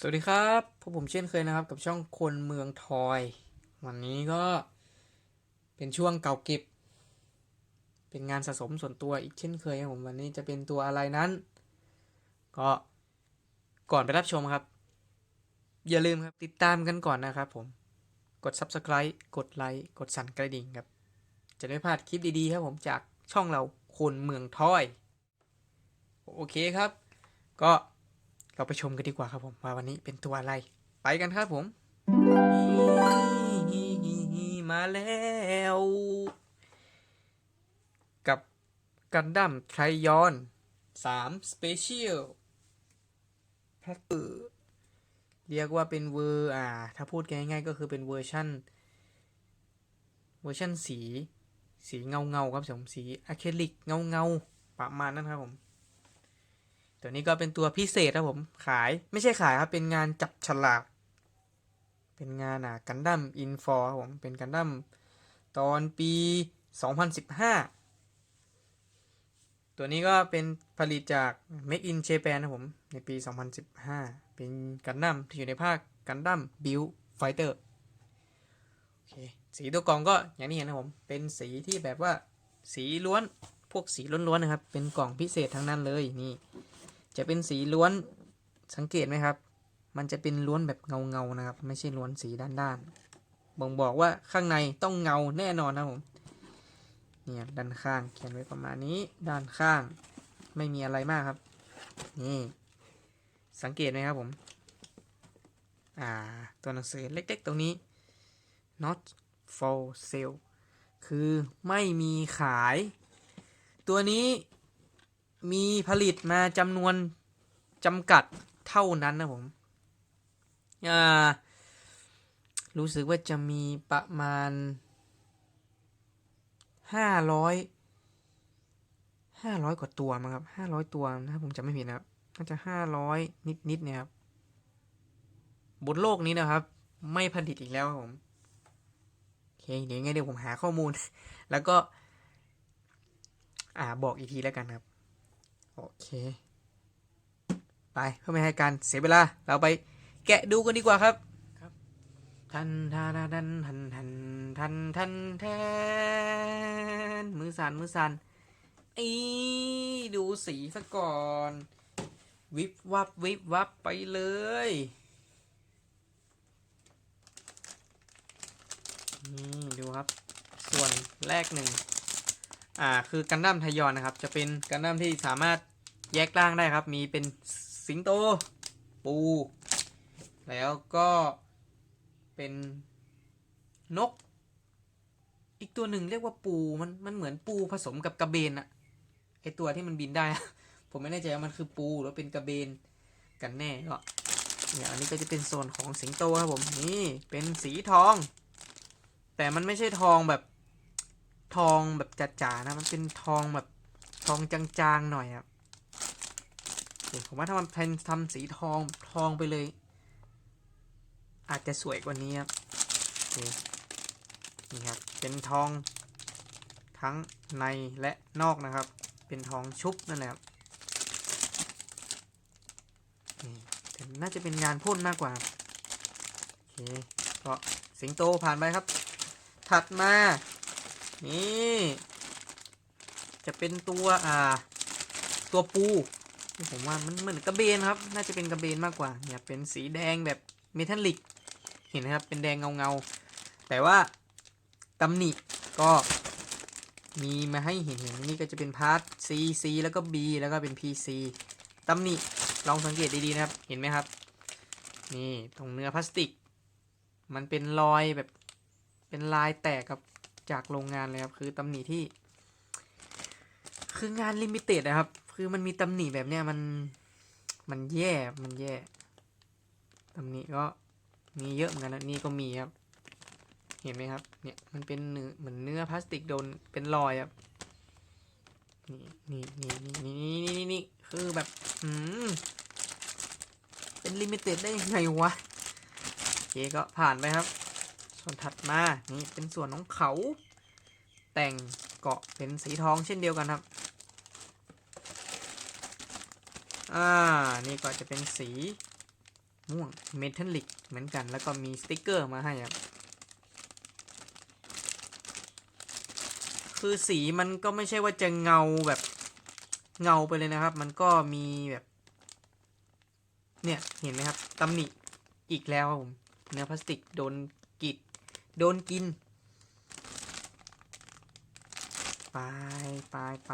สวัสดีครับพวกผมเช่นเคยนะครับ กับช่องคนเมืองทอย วันนี้ก็เป็นช่วงเก่าเก็บ เป็นงานสะสมส่วนตัวอีกเช่นเคยครับผมวันนี้จะเป็นตัวอะไรนั้น ก็ก่อนไปรับชมครับ อย่าลืมครับติดตามกันก่อนนะครับผมกด subscribe กดไลค์กดสั่นกระดิ่งครับ จะได้ไม่พลาดคลิปดีๆครับผมจากช่องเราคนเมืองทอย โอเคครับ ก็ เราไปชมกันดีกว่าครับผมว่าวันนี้เป็นตัวอะไร ไปกันครับผมมาแล้วกับกันดั้มไทรยอน3 Special แพ็คเกอร์เรียกว่าเป็นเวอร์อ่า ถ้าพูดง่ายๆก็คือเป็นเวอร์ชั่น เวอร์ชั่นสี สีเงาเงาๆครับผมสีอะคริลิกเงาเงาๆประมาณนั้นครับผม ตัวนี้ก็เป็นตัวพิเศษครับผมขายไม่ใช่ขายครับเป็นงานจับฉลากเป็นงานอะกันดั้มอินฟอร์ผมเป็นกันดั้มตอนปี 2015 ตัวนี้ก็เป็นผลิตจาก Make in Japan นะผม ในปี 2015 เป็นกันดั้มที่อยู่ในภาคกันดั้มบิลไฟเตอร์โอเคสีตัวกล่องก็อย่างที่เห็นนะผม เป็นสีที่แบบว่าสีล้วนพวกสีล้วนๆนะครับ เป็นกล่องพิเศษทั้งนั้นเลยนี่ จะเป็นสีล้วนสังเกตไหมครับ มันจะเป็นล้วนแบบเงาเงานะครับ ไม่ใช่ล้วนสีด้านด้านๆบ่งบอกว่าข้างในต้องเงาแน่นอนนะผมเนี่ยด้านข้างเขียนไว้ประมาณนี้ด้านข้างไม่มีอะไรมากครับ นี่สังเกตไหมครับผม อ่า ตัวหนังสือเล็กๆ ตรงนี้ not for sale คือไม่มีขาย ตัวนี้ มีผลิตมาจำนวนจำกัดเท่านั้นนะผมอ่ารู้สึกว่าจะมีประมาณห้าร้อยห้าร้อยกว่าตัวมั้งครับห้าร้อยตัวถ้าผมจำไม่ผิดนะครับน่าจะห้าร้อยนิดๆเนี่ยครับบนโลกนี้นะครับ ไม่ผลิตอีกแล้วครับผมโอเคเดี๋ยวยังไงเดี๋ยวผมหาข้อมูล แล้วก็ อ่าบอกอีกทีแล้วกันครับ โอเค ไปเพื่อไม่ให้การเสียเวลา เราไปแกะดูกันดีกว่าครับครับทันทันทันทันทันทันทันแทนมือสันมือสันอีดูสีซะก่อน วิบวับวิบวับไปเลยนี่ดูครับ ส่วนแรกหนึ่ง อ่า คือกันดั้มทยอนนะครับ จะเป็นกันดั้มที่สามารถ แยกร่างได้ครับ มีเป็นสิงโต ปู แล้วก็เป็นนก อีกตัวหนึ่งเรียกว่าปูมันมันเหมือนปูผสมกับกระเบนอะไอตัวที่มันบินได้ ผมไม่แน่ใจว่ามันคือปูหรือเป็นกระเบนกันแน่ก็เนี่ยอันนี้ก็จะเป็นโซนของสิงโตครับผมนี่เป็นสีทอง แต่มันไม่ใช่ทองแบบทองแบบจ๋าๆนะมันเป็นทองแบบทองจางๆหน่อยครับ ผมว่าถ้ามันเป็นทำสีทองทองไปเลย อาจจะสวยกว่านี้ครับนี่ครับ เป็นทอง ทั้งในและนอกนะครับ เป็นทองชุบนั่นแหละครับนี่แต่น่าจะเป็นงานพ่นมากกว่าโอเคก็สิงโตผ่านไปครับ ถัดมา นี่ จะเป็นตัวอ่า ตัวปู ผมว่ามันเหมือนกระเบนครับ น่าจะเป็นกระเบนมากกว่า เนี่ยเป็นสีแดงแบบเมทัลลิก เห็นนะครับ เป็นแดงเงาเงาๆแต่ว่าตำหนิก็มีมาให้เห็นเห็นนี่ก็จะเป็นพาร์ท C C แล้วก็ B แล้วก็เป็น P C ตำหนิลองสังเกตดีๆนะครับ เห็นไหมครับ นี่ตรงเนื้อพลาสติก มันเป็นรอยแบบเป็นลายแตกครับจากโรงงานเลยครับ คือตำหนิที่ คืองานลิมิเต็ดนะครับ คือมันมีตำหนิแบบเนี้ยมัน มันแย่ มันแย่ตำหนิก็มีเยอะเหมือนกันนะนี่ก็มีครับ เห็นไหมครับ เนี่ยมันเป็นเนื้อเหมือนเนื้อพลาสติกโดนเป็นรอยครับ นี่นี่นี่นี่นี่นี่นี่นี่คือแบบ อืมเป็นลิมิเต็ดได้ยังไงวะโอเคก็ผ่านไปครับ ส่วนถัดมา นี่เป็นส่วนของเขา แต่งเกาะเป็นสีทองเช่นเดียวกันครับ อ่า นี่ก็จะเป็นสีม่วงเมทัลลิกเหมือนกัน แล้วก็มีสติกเกอร์มาให้ครับ คือสีมันก็ไม่ใช่ว่าจะเงาแบบเงาไปเลยนะครับ มันก็มีแบบ เนี่ยเห็นไหมครับตำหนิอีกแล้วครับผมเนื้อพลาสติกโดนกรีดโดนกินไปไปไป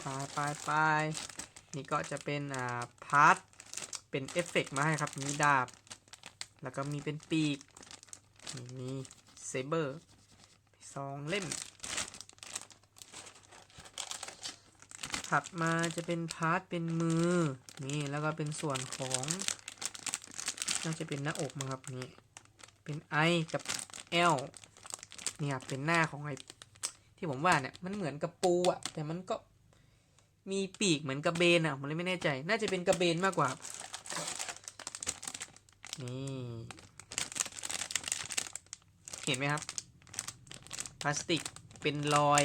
ไปไปไป นี่ก็จะเป็นอ่าพาร์ทเป็นเอฟเฟกต์มาให้ครับ มีดาบ แล้วก็มีเป็นปีกนี่มีเซเบอร์สองเล่ม ถัดมาจะเป็นพาร์ทเป็นมือ นี่แล้วก็เป็นส่วนของน่าจะเป็นหน้าอกมั้งครับนี่ เป็นไอกับเอลเนี่ยเป็นหน้าของไอที่ผมว่าเนี่ยมันเหมือนกับปูอะแต่มันก็ มีปีกเหมือนกระเบนอะผมเลยไม่แน่ใจ น่าจะเป็นกระเบนมากกว่า นี่ เห็นไหมครับ พลาสติกเป็นรอย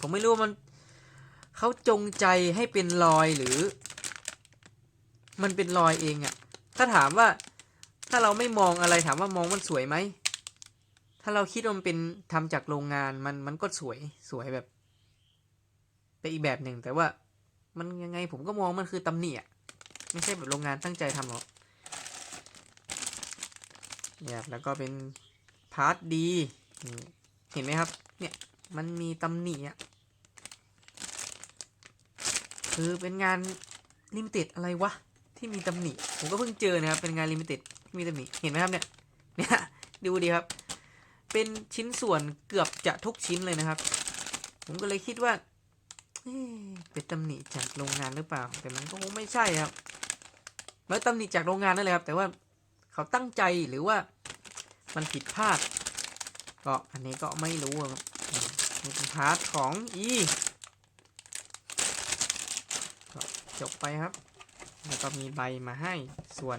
ผมไม่รู้ว่ามันเขาจงใจให้เป็นรอยหรือ มันเป็นรอยเองอะถ้าถามว่าถ้าเราไม่มองอะไรถามว่ามองมันสวยไหม ถ้าเราคิดว่ามันเป็นทำจากโรงงานมันมันก็สวยสวยแบบ ไปอีกแบบหนึ่งแต่ว่ามันยังไงผมก็มองมันคือตำหนิอะไม่ใช่แบบโรงงานตั้งใจทำหรอกเนี่ยแล้วก็เป็นพาร์ทดีเห็นไหมครับ เนี่ยมันมีตำหนิอะคือเป็นงานลิมิเต็ดอะไรวะที่มีตำหนิผมก็เพิ่งเจอนะครับเป็นงานลิมิเต็ดที่มีตำหนิเห็นไหมครับเนี่ยเนี่ยดูดีครับ เป็นชิ้นส่วนเกือบจะทุกชิ้นเลยนะครับ ผมก็เลยคิดว่า เป็นตำหนิจากโรงงานหรือเปล่า แต่มันก็คงไม่ใช่ครับแล้วตำหนิจากโรงงานนั่นแหละครับ แต่ว่าเขาตั้งใจหรือว่ามันผิดพลาด ก็อันนี้ก็ไม่รู้ครับนี่เป็นพาร์ทของ E ก็จบไปครับ แล้วก็มีใบมาให้ส่วน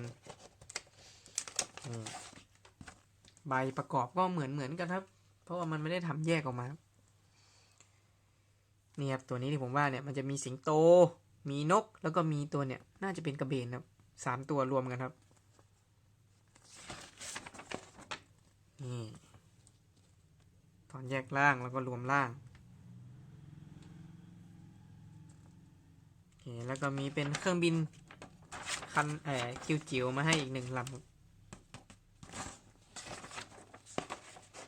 ใบประกอบก็เหมือนเหมือนกันครับ เพราะว่ามันไม่ได้ทำแยกออกมาครับ นี่ครับตัวนี้ที่ผมว่าเนี่ยมันจะมีสิงโต มีนกแล้วก็มีตัวเนี่ยน่าจะเป็นกระเบนครับสามตัวรวมกันครับนี่ตอนแยกล่างแล้วก็รวมล่างโอเคแล้วก็มีเป็นเครื่องบินคันเอ่อคิวจิ๋วมาให้อีกหนึ่งลำโ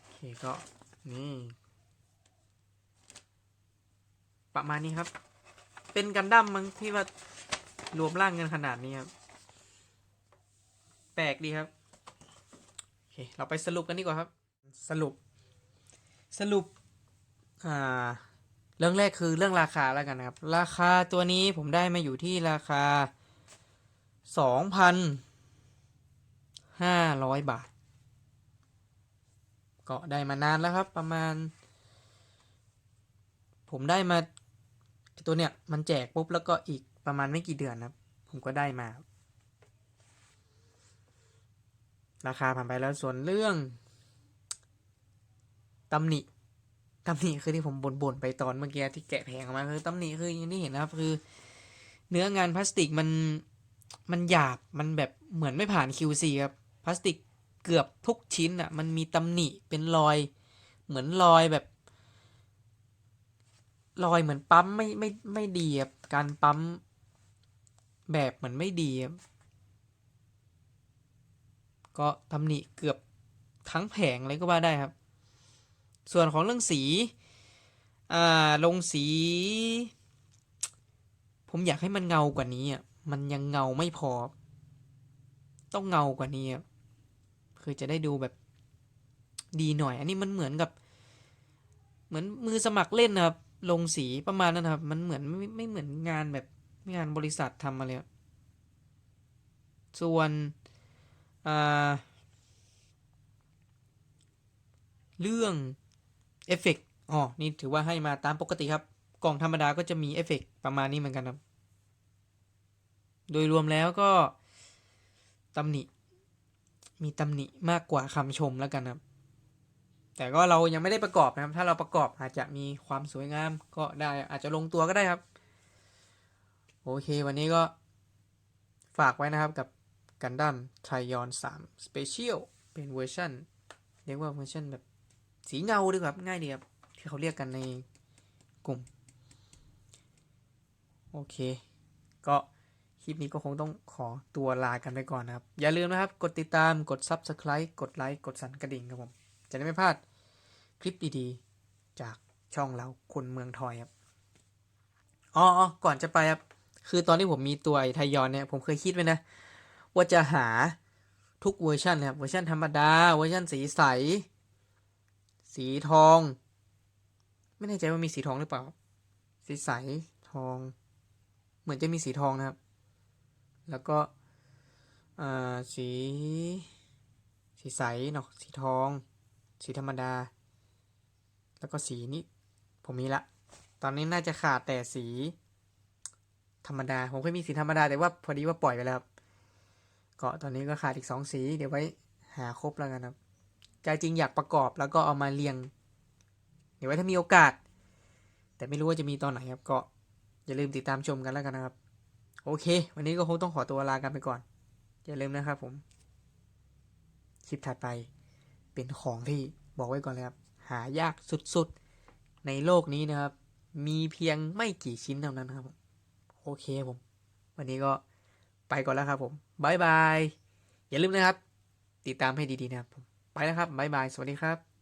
อเคก็นี่ ประมาณนี้ครับ เป็นกันดั้มมั้งที่ว่ารวมร่างกันขนาดนี้ครับ แปลกดีครับ โอเค เราไปสรุปกันดีกว่าครับ สรุป สรุป อ่า เรื่องแรกคือเรื่องราคาแล้วกันนะครับ ราคาตัวนี้ผมได้มาอยู่ที่ราคาสองพันห้าร้อยบาท ก็ได้มานานแล้วครับ ประมาณ ผมได้มา ตัวเนี้ยมันแจกปุ๊บแล้วก็อีกประมาณไม่กี่เดือนนะครับผมก็ได้มา ราคาผ่านไปแล้วส่วนเรื่องตำหนิตำหนิคือที่ผมบ่นๆไปตอนเมื่อกี้ที่แกะแผงออกมาคือตำหนิคืออย่างที่เห็นนะครับคือ เนื้องานพลาสติกมันมันหยาบมันแบบเหมือนไม่ผ่าน QC ครับพลาสติกเกือบทุกชิ้นอะมันมีตำหนิเป็นรอย เหมือนรอยแบบ รอยเหมือนปั๊มไม่ไม่ไม่ดีครับการปั๊มแบบเหมือนไม่ดีครับก็ตำหนิเกือบทั้งแผงเลยก็ว่าได้ครับ ส่วนของเรื่องสี อ่า ลงสี ผมอยากให้มันเงากว่านี้อะ มันยังเงาไม่พอ ต้องเงากว่านี้ครับคือจะได้ดูแบบดีหน่อย อันนี้มันเหมือนกับ เหมือนมือสมัครเล่นนะครับ ลงสีประมาณนั้นครับ มันเหมือนไม่ไม่เหมือนงานแบบงานบริษัททำมาเลยครับส่วนเรื่องเอฟเฟกต์อ๋อ นี่ถือว่าให้มาตามปกติครับ กล่องธรรมดาก็จะมีเอฟเฟกต์ประมาณนี้เหมือนกันครับ โดยรวมแล้วก็ตำหนิ มีตำหนิมากกว่าคำชมแล้วกันครับ แต่ก็เรายังไม่ได้ประกอบนะครับ ถ้าเราประกอบอาจจะมีความสวยงามก็ได้อาจจะลงตัวก็ได้ครับ โอเค วันนี้ก็ฝากไว้นะครับกับกันดั้มไทยอน3 Special เป็นเวอร์ชันเรียกว่าเวอร์ชันแบบสีเงาดีกว่าง่ายดีครับที่เขาเรียกกันในกลุ่ม โอเค ก็คลิปนี้ก็คงต้องขอตัวลากันไปก่อนนะครับ อย่าลืมนะครับ กดติดตามกด Subscribe กดไลค์กดสั่นกระดิ่งครับผม จะได้ไม่พลาดคลิปดีๆ จากช่องเราคนเมืองทอยครับอ๋ออก่อนจะไปครับ คือตอนที่ผมมีตัวไทยอนเนี่ยผมเคยคิดไว้นะ ว่าจะหาทุกเวอร์ชันนะครับเวอร์ชันธรรมดาเวอร์ชันสีใส สีทอง ไม่แน่ใจว่ามีสีทองหรือเปล่า สีใสทอง เหมือนจะมีสีทองนะครับ แล้วก็สี สีใสเนาะสีทอง สีธรรมดา แล้วก็สีนี้ ผมมีละ ตอนนี้น่าจะขาดแต่สี ธรรมดา ผมเคยมีสีธรรมดาแต่ว่าพอดีว่าปล่อยไปแล้วครับก็ตอนนี้ก็ขาดอีกสองสี เดี๋ยวไว้หาครบแล้วกันครับใจจริงอยากประกอบแล้วก็เอามาเรียง เดี๋ยวไว้ถ้ามีโอกาส แต่ไม่รู้ว่าจะมีตอนไหนครับ ก็อย่าลืมติดตามชมกันแล้วกันนะครับ โอเค วันนี้ก็คงต้องขอตัวลากันไปก่อน อย่าลืมนะครับผม คลิปถัดไป เป็นของที่บอกไว้ก่อนเลยครับ หายากสุดๆ ในโลกนี้นะครับ มีเพียงไม่กี่ชิ้นเท่านั้นครับ โอเคผม วันนี้ก็ไปก่อนแล้วครับผมบายบาย อย่าลืมนะครับ ติดตามให้ดีๆนะครับ ไปแล้วครับบายบาย สวัสดีครับ